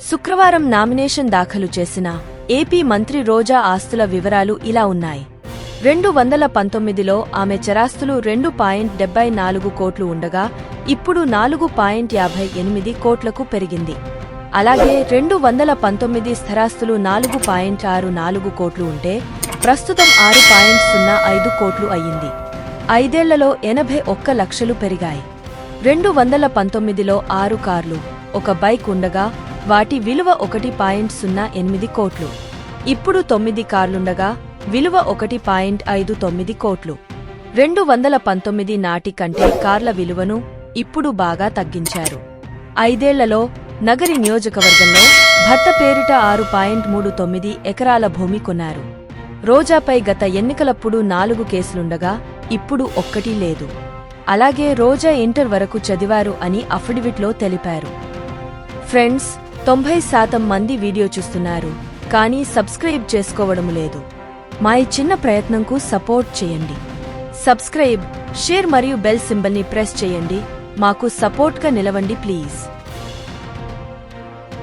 శుక్రవారం నామినేషన్ దాఖలు చేసిన ఏపీ మంత్రి రోజా ఆస్తుల వివరాలు ఇలా ఉన్నాయి. రెండు వందల పంతొమ్మిదిలో ఆమె చరాస్తులు రెండు పాయింట్ డెబ్బై నాలుగు కోట్లు ఉండగా ఇప్పుడు నాలుగు పాయింట్ యాభై ఎనిమిది కోట్లకు పెరిగింది. అలాగే రెండు వందల పంతొమ్మిది స్థిరాస్తులు నాలుగు పాయింట్ ఆరు నాలుగు కోట్లు ఉంటే ప్రస్తుతం ఆరు పాయింట్ సున్నా ఐదు కోట్లు అయ్యింది. ఐదేళ్ళలో ఎనభై ఒక్క లక్షలు పెరిగాయి. రెండు వందల పంతొమ్మిదిలో ఆరు కార్లు ఒక బైక్ ఉండగా వాటి విలువ ఒకటి పాయింట్ సున్నా ఎనిమిది కోట్లు. ఇప్పుడు తొమ్మిది కార్లుండగా విలువ ఒకటి పాయింట్ ఐదు తొమ్మిది కోట్లు. రెండు వందల పంతొమ్మిది నాటి కంటే కార్ల విలువను ఇప్పుడు బాగా తగ్గించారు. ఐదేళ్ళలో నగరి నియోజకవర్గంలో భర్త పేరిట ఆరు పాయింట్ మూడు తొమ్మిది ఎకరాల భూమి కొన్నారు. రోజాపై గత ఎన్నికలప్పుడు నాలుగు కేసులుండగా ఇప్పుడు ఒక్కటీ లేదు. అలాగే రోజా ఇంటర్ వరకు చదివారు అని అఫిడవిట్లో తెలిపారు. ఫ్రెండ్స్ తొంభై శాతం మంది వీడియో చూస్తున్నారు కానీ సబ్స్క్రైబ్ చేసుకోవడం లేదు. మా ఈ చిన్న ప్రయత్నంకు సపోర్ట్ చేయండి. సబ్స్క్రైబ్ షేర్ మరియు బెల్ సింబల్ని ప్రెస్ చేయండి. మాకు సపోర్ట్గా నిలవండి ప్లీజ్.